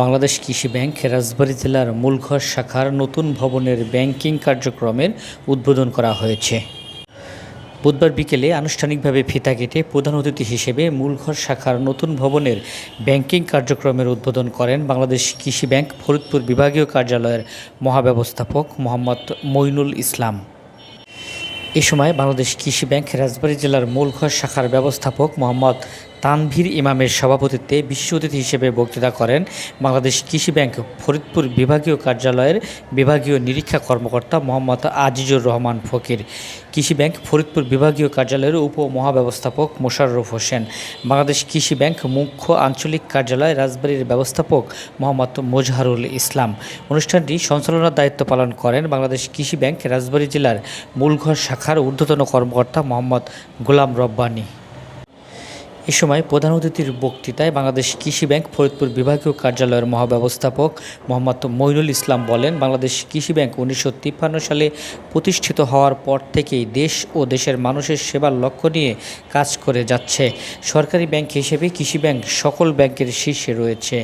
বাংলাদেশ কৃষি ব্যাংক রাজবাড়ী জেলার মূলঘর শাখার নতুন ভবনের ব্যাংকিং কার্যক্রমের উদ্বোধন করা হয়েছে। বুধবার বিকেলে আনুষ্ঠানিকভাবে ফিতা কেটে প্রধান অতিথি হিসেবে মূলঘর শাখার নতুন ভবনের ব্যাংকিং কার্যক্রমের উদ্বোধন করেন বাংলাদেশ কৃষি ব্যাংক ফরিদপুর বিভাগীয় কার্যালয়ের মহাব্যবস্থাপক মোহাম্মদ মইনুল ইসলাম। এ সময় বাংলাদেশ কৃষি ব্যাংক রাজবাড়ী জেলার মূলঘর শাখার ব্যবস্থাপক মোহাম্মদ তানভীর ইমামের সভাপতিত্বে বিশেষ অতিথি হিসেবে বক্তৃতা করেন বাংলাদেশ কৃষি ব্যাংক ফরিদপুর বিভাগীয় কার্যালয়ের বিভাগীয় নিরীক্ষা কর্মকর্তা মোহাম্মদ আজিজুর রহমান ফকির, কৃষি ব্যাংক ফরিদপুর বিভাগীয় কার্যালয়ের উপ মহাব্যবস্থাপক মোশাররফ হোসেন, বাংলাদেশ কৃষি ব্যাংক মুখ্য আঞ্চলিক কার্যালয় রাজবাড়ীর ব্যবস্থাপক মোহাম্মদ মোজহারুল ইসলাম। অনুষ্ঠানটি সঞ্চালনার দায়িত্ব পালন করেন বাংলাদেশ কৃষি ব্যাংক রাজবাড়ী জেলার মূলঘর শাখার ঊর্ধ্বতন কর্মকর্তা মোহাম্মদ গোলাম রব্বানী। এ সময় প্রধান অতিথির বক্তৃতায় বাংলাদেশ কৃষি ব্যাংক, ফরিদপুর বিভাগীয় কার্যালয়ের মহাব্যবস্থাপক মোহাম্মদ মইনুল ইসলাম বলেন, বাংলাদেশ কৃষি ব্যাংক উনিশশো তিপ্পান্ন সালে প্রতিষ্ঠিত হওয়ার পর থেকেই দেশ ও দেশের মানুষের সেবার লক্ষ্য নিয়ে কাজ করে যাচ্ছে। সরকারি ব্যাংক হিসেবে কৃষি ব্যাংক সকল ব্যাংকের শীর্ষে রয়েছে।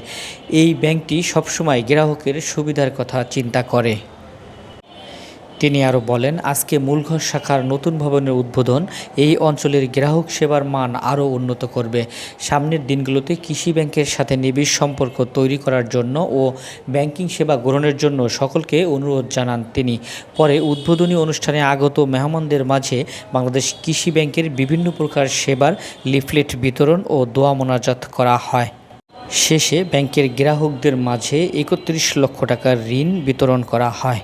এই ব্যাংকটি সবসময় গ্রাহকের সুবিধার কথা চিন্তা করে। তিনি আরও বলেন, আজকে মূলঘর শাখার নতুন ভবনের উদ্বোধন এই অঞ্চলের গ্রাহক সেবার মান আরও উন্নত করবে। সামনের দিনগুলোতে কৃষি ব্যাংকের সাথে নিবিড় সম্পর্ক তৈরি করার জন্য ও ব্যাংকিং সেবা গ্রহণের জন্য সকলকে অনুরোধ জানান তিনি। পরে উদ্বোধনী অনুষ্ঠানে আগত মেহমানদের মাঝে বাংলাদেশ কৃষি ব্যাংকের বিভিন্ন প্রকার সেবার লিফলেট বিতরণ ও দোয়া মোনাজাত করা হয়। শেষে ব্যাংকের গ্রাহকদের মাঝে একত্রিশ লক্ষ টাকার ঋণ বিতরণ করা হয়।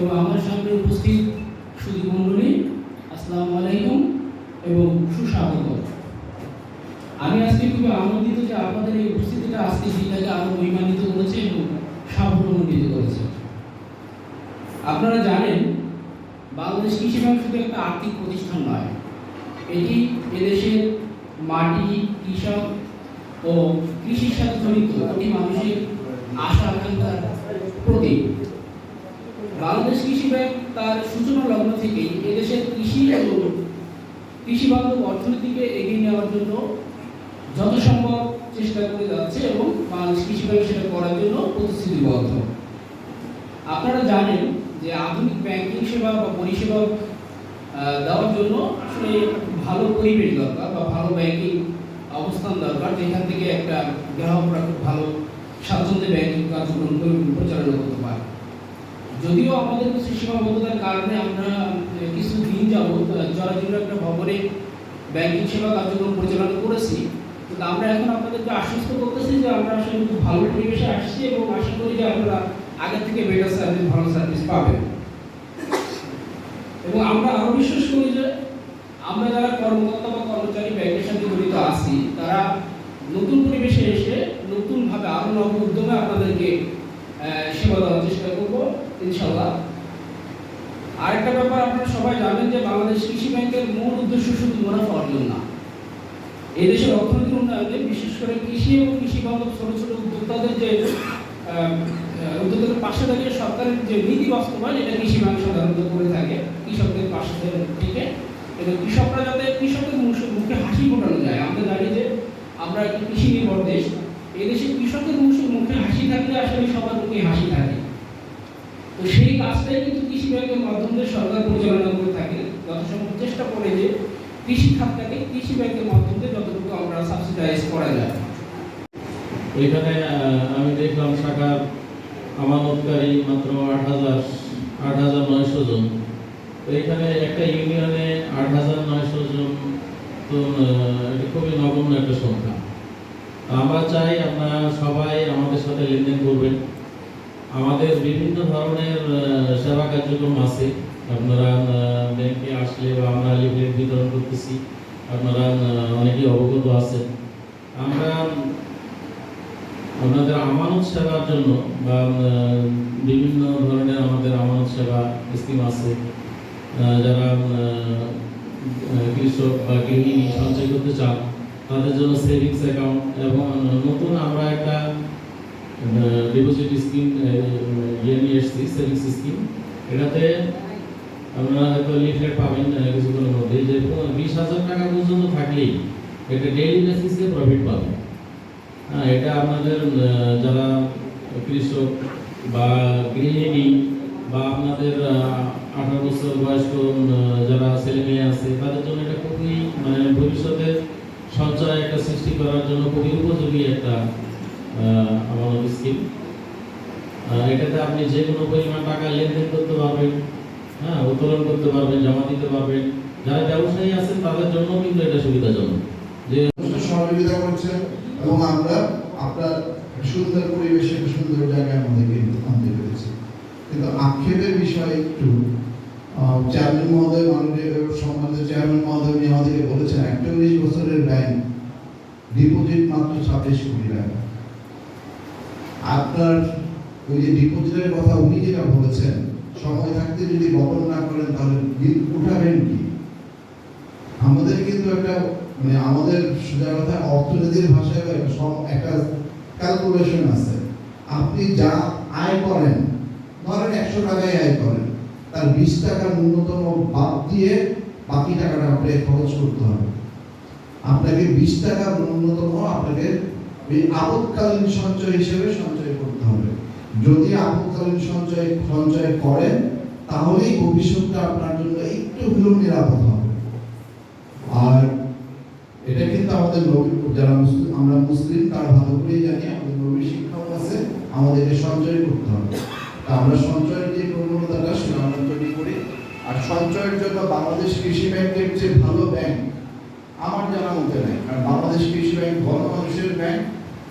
এবং আমার সামনে উপস্থিত সুদী মণ্ডলী, আসসালামু আলাইকুম এবং সুস্বাগত। আমি আজকে আনন্দিত যে আপনাদের এই উপস্থিতিটা আজকে দিনটাকে আরও মহিমান্বিত করেছে এবং সাফল্যমণ্ডিত করেছে। আপনারা জানেন, বাংলাদেশ কৃষি ব্যাংক শুধু একটা আর্থিক প্রতিষ্ঠান নয়, এটি এদেশের মাটি, কৃষক ও কৃষির সাথে জড়িত কোটি মানুষের আশা আকাঙ্ক্ষার প্রতীক বাংলাদেশ কৃষি ব্যাংক তার সূচনা লগ্ন থেকেই এদেশের কৃষি এবং কৃষি অর্থনীতিকে এগিয়ে নেওয়ার জন্য যত সম্ভব চেষ্টা করে যাচ্ছে এবং বাংলাদেশ কৃষি ব্যাংক সেটা করার জন্য প্রতিশ্রুতিবদ্ধ। আপনারা জানেন যে আধুনিক ব্যাংকিং সেবা বা পরিষেবা দেওয়ার জন্য আসলে ভালো পরিবেশ দরকার বা ভালো ব্যাংকিং অবস্থান দরকার, যেখান থেকে একটা গ্রাহকরা খুব ভালো স্বাচ্ছন্দ্যে ব্যাংকিং কার্যক্রম করে পরিচালনা করতে পারে। যদিও আমাদের কিছু সীমাবদ্ধতার কারণে আমরা কিছু দিন যাবৎ জরাজীর্ণ একটা ভবনে ব্যাংকিং সেবা কার্যক্রম পরিচালনা করেছি। কিন্তু আমরা এখন আপনাদেরকে আশ্বস্ত করতেছি যে আমরা আসলে খুব ভালো পরিবেশে আসছি এবং আশা করি যে আপনারা আগের থেকে বেটার সার্ভিস ভালো সার্ভিস পাবেন। এবং আমরা আরও বিশ্বাস করি যে আমরা যারা কর্মকর্তা বা কর্মচারী ব্যাংকের সাথে জড়িত আছি তারা নতুন পরিবেশে এসে নতুন ভাবে আরও নব উদ্যমে আপনাদেরকে সেবা দেওয়ার চেষ্টা করব ইনশাল্লাহ আরেকটা ব্যাপার আপনারা সবাই জানেন যে বাংলাদেশ কৃষি ব্যাংকের মূল উদ্দেশ্য শুধু মুনাফা অর্জন না। এই দেশের অর্থনৈতিক উন্নয়নে, বিশেষ করে কৃষি এবং কৃষি বান্ধব ছোট ছোট উদ্যোক্তাদের যে উদ্যোক্তাদের পাশে দাঁড়িয়ে সরকারের যে নীতি বাস্তবায়ন, এটা কৃষি ব্যাংক সাধারণত করে থাকে, কৃষকদের পাশে থেকে। এবং কৃষকরা যাতে কৃষকের মুখে হাসি ফোটানো যায়। আমরা জানি যে আমরা একটা কৃষি নির্ভর দেশ। এই দেশে কৃষকের মুখে হাসি থাকলে আসলে সবার মুখে হাসি থাকে। তো সেই কাজটাই কিন্তু কৃষি ব্যাংকের মাধ্যমে সরকার পরিচালনা করে থাকে। যথাসম্ভব চেষ্টা করে যে কৃষি খাতটাকে কৃষি ব্যাংকের মাধ্যমে যতটুকু আমরা সাবসিডাইজ করা যায়। এখানে আমি দেখলাম শাখার আমানতকারী মাত্র আট হাজার আট হাজার নয়শো জন। তো এখানে একটা ইউনিয়নে আট হাজার নয়শো জন তো এটা খুবই নগণ্য একটা সংখ্যা। আমরা চাই আপনারা সবাই আমাদের সাথে লেনদেন করবেন। আমাদের বিভিন্ন ধরনের সেবা কার্যক্রম আছে। আপনারা ব্যাংকে আসলে বা আমরা লিফলেট বিতরণ করতেছি। আপনারা অনেকেই অবগত আছেন। আমরা, আপনাদের আমানত সেবার জন্য বা বিভিন্ন ধরনের আমাদের আমানত সেবা স্কিম আছে। যারা কৃষক বা গৃহিণী সঞ্চয় করতে চান, তাদের জন্য সেভিংস অ্যাকাউন্ট এবং নতুন আমরা একটা ডিপোজিট স্কিম ইয়ে নিয়ে এসেছি সেভিংস স্কিম এটাতে আপনারা হয়তো লিফলেট পাবেন কিছুক্ষণের মধ্যে। যে বিশ হাজার টাকা পর্যন্ত থাকলেই এটা ডেইলি বেসিসে প্রফিট পাবে হ্যাঁ এটা আপনাদের যারা কৃষক বা গৃহিণী বা আপনাদের আঠারো বছর বয়স্ক যারা ছেলে মেয়ে আছে, তাদের জন্য এটা খুবই মানে ভবিষ্যতে সঞ্চয় একটা সৃষ্টি করার জন্য খুবই উপযোগী একটা আমানত স্কিম এটাতে আপনি যে কোনো পরিমাণ টাকা লেনদেন করতে পারবেন হ্যাঁ উত্তোলন করতে পারবেন, জমা দিতে পারবেন। যারা ব্যবসায়ী আছেন, তাদের জন্য কিন্তু এটা সুবিধাজনক। যে সহযোগিতা করছেন এবং আমরা, আপনার সুন্দর পরিবেশে সুন্দর জায়গায় আমাদেরকে আনতে পেরেছি। কিন্তু আক্ষেপের বিষয় একটু চেয়ারম্যান মহোদয়, মাননীয় সম্মানিত চেয়ারম্যান মহোদয় উনি আমাদেরকে বলেছেন, একচল্লিশ বছরের ব্যাংক ডিপোজিট মাত্র ছাব্বিশ কোটি টাকা। আপনার ওই যে ডিপোজিটের কথা উনি যেটা বলেছেন, সময় থাকতে যদি বহন না করেন, তাহলে উঠাবেন কি? আমাদের কিন্তু একটা মানে আমাদের সোজা কথা অর্থনীতির ভাষায় একটা ক্যালকুলেশন আছে। আপনি যা আয় করেন, ধরেন একশো টাকায় আয় করেন তার বিশ টাকা ন্যূনতম বাদ দিয়ে বাকি টাকাটা আপনাকে খরচ করতে হবে। আপনাকে বিশ টাকা ন্যূনতম আপনাকে আপৎকালীন সঞ্চয় হিসেবে সঞ্চয় করতে হবে। যদি আপৎকালীন সঞ্চয় সঞ্চয় করেন, তাহলেই ভবিষ্যৎটা আপনার জন্য একটু হলেও নিরাপদ হবে। আর এটা কিন্তু আমাদের নবী, যারা মুসলিম, আমরা মুসলিম, তারা ভালো করেই জানি, আমাদের নবী শিক্ষাও আছে, আমাদেরকে সঞ্চয় করতে হবে। তা আমরা সঞ্চয়ের আর সঞ্চয়ের জন্য বাংলাদেশ কৃষি ব্যাংকের যে ভালো ব্যাংক আমার জানা মতে নাই। কারণ বাংলাদেশ কৃষি ব্যাংক গণমানুষের ব্যাংক,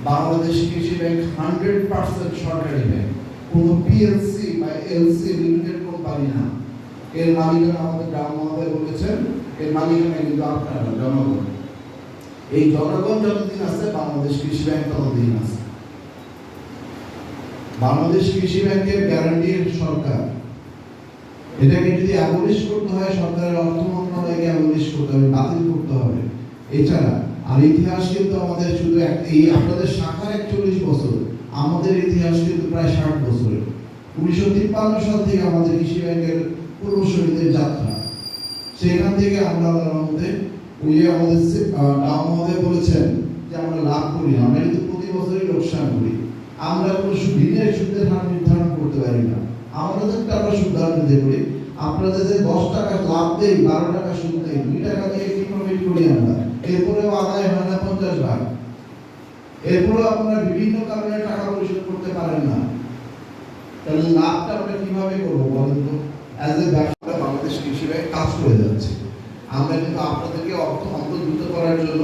বাংলাদেশ কৃষি ব্যাংক হান্ড্রেড পার্সেন্ট সরকারি ব্যাংক। কোনো পিএলসি বা এলসি লিমিটেড কোম্পানি না। এর মালিকানা আমাদের গ্রাম মহোদয় বলেছেন, এর মালিকানা কিন্তু আপনারা জনগণ। এই জনগণ যতদিন আছে, বাংলাদেশ কৃষি ব্যাংক ততদিন আছে। বাংলাদেশ কৃষি ব্যাংকের গ্যারান্টির সরকার এটাকে যদি অ্যাবলিশ করতে হয়, সরকারের অর্থ মন্ত্রণালয়কে অ্যাবলিশ করতে হবে, বাতিল করতে হবে। এছাড়া, আর ইতিহাস কিন্তু আমাদের শুধু এক, এই আপনাদের শাখার একচল্লিশ বছর, আমাদের ইতিহাস কিন্তু প্রায় ষাট বছরের। উনিশশো তিপ্পান্ন সাল থেকে আমাদের কৃষি ব্যাংকের পূর্বসূরীদের যাত্রা। সেখান থেকে আমরা রহমতে ওই যে আমাদের মহোদয় বলেছেন যে আমরা লাভ করি আমরা কিন্তু প্রতি বছরই লোকসান করি। আমরা কোনো ঋণের সুদের হার নির্ধারণ করতে পারি না। আমাদের টাকা সুদ নিতে করি আপনাদের যে দশ টাকা লাভ দেই, বারো টাকা সুদ দেই, দুই টাকা দিয়ে কি প্রফিট করি আমরা। এরপরেও আদায় হয় না পঞ্চাশ ভাগ। এরপরেও আপনারা বিভিন্ন কারণে টাকা পরিশোধ করতে পারেন না। তাহলে লাভটা আমরা কীভাবে করব বলেন তো? অ্যাজ এ ব্যবসা বাংলাদেশ কৃষি কাজ করে যাচ্ছে। আমরা কিন্তু আপনাদেরকে অর্থ অন্তর্ভুক্ত করার জন্য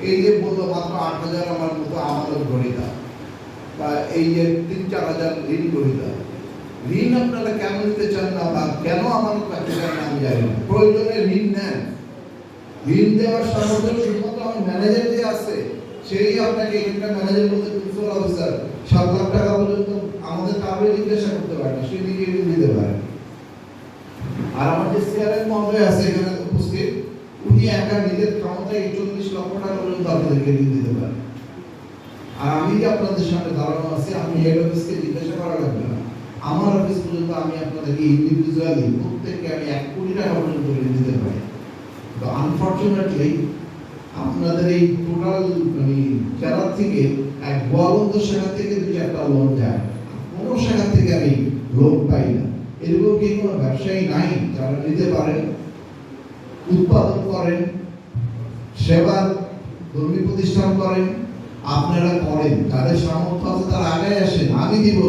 এই যে বলল মাত্র আট হাজার আমার মতো আমাদের গণিতা বা এই যে তিন চার হাজার ঋণ গণিতা ঋণ আপনারা কেন নিতে চান না বা কেন আমার রাখতে চান না, আমি জানি না। প্রয়োজনে ঋণ নেন। ঋণ দেওয়ার সামর্থ্য শুধুমাত্র আমার ম্যানেজার যে আছে, সেই আপনাকে এখানকার ম্যানেজার বলতে প্রিন্সিপাল অফিসার সাত লাখ টাকা পর্যন্ত আমাদের কাউকে জিজ্ঞাসা করতে পারে না সেই দিকে ঋণ দিতে পারে। আর আমার যে সিআরএম মহোদয় আছে এখানে উপস্থিত, উনি একা নিজের ক্ষমতায় চল্লিশ লক্ষ টাকা পর্যন্ত আপনাদেরকে ঋণ দিতে পারে আর আমি যে আপনাদের সামনে দাঁড়ানো আছি, আমি হেড অফিসকে জিজ্ঞাসা করা লাগবে না। আমার অফিস পর্যন্ত আমি আপনাদেরকে ইন্ডিভিজুয়ালি প্রত্যেককে আমি এক কোটি টাকা পর্যন্ত ঋণ দিতে পারি। তো আনফর্চুনেটলি আপনাদের এই টোটাল মানে জেলা থেকে এক গোয়ালন্দ শাখা থেকে দুই চারটা লোন যায় কোনো শাখা থেকে আমি লোন পাই না। এরকম কি কোনো ব্যবসায়ী নাই যারা নিতে পারেন উৎপাদন করেন সেবার ধর্মী প্রতিষ্ঠান করেন, আপনারা করেন, তাদের সামর্থ্য আছে, তারা আগে আসেন। আমি দিব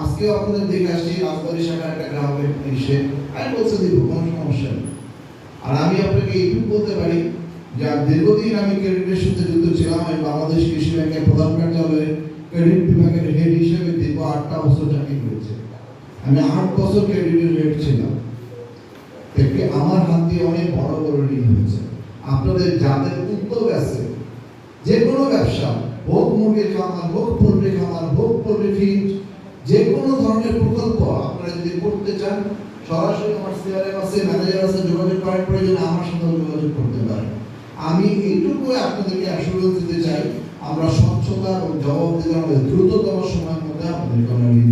লোন আজকেও আপনাদের দেখে আসছি, রাজবাড়ি শাখার একটা গ্রাহকের এসে আমি বলছে দিব কোনো সমস্যা নেই। আর আমি আপনাকে এইটুকু বলতে পারি, যে দীর্ঘদিন আমি ক্রেডিটের সাথে যুক্ত ছিলাম, আমি বাংলাদেশ কৃষি ব্যাংকের প্রধান কার্যালয়ে ক্রেডিট বিভাগের হেড হিসেবে দীর্ঘ আটটা বছর চাকরি করেছি। আমি আট বছর ক্রেডিটের হেড ছিলাম। দেখবে আমার হাত দিয়ে অনেক বড় বড় ঋণ হয়েছে। আপনাদের যাদের উদ্যোগ আছে যে কোনো ব্যবসা, হোক মুরগির খামার হোক পোল্ট্রি খামার হোক পোল্ট্রি ফিড যে কোনো ধরনের প্রকল্প আপনারা যদি করতে চান, সরাসরি আমার সিআরএম আছে ম্যানেজার আছে, যোগাযোগ করার প্রয়োজন, আমার সাথে যোগাযোগ করতে পারেন। আমি এইটুকু আপনাদেরকে আশ্বাস দিতে চাই, আমরা স্বচ্ছতা এবং জবাবদিহিতার দ্রুততম সময়ের মধ্যে আপনাদেরকে আমরা ঋণ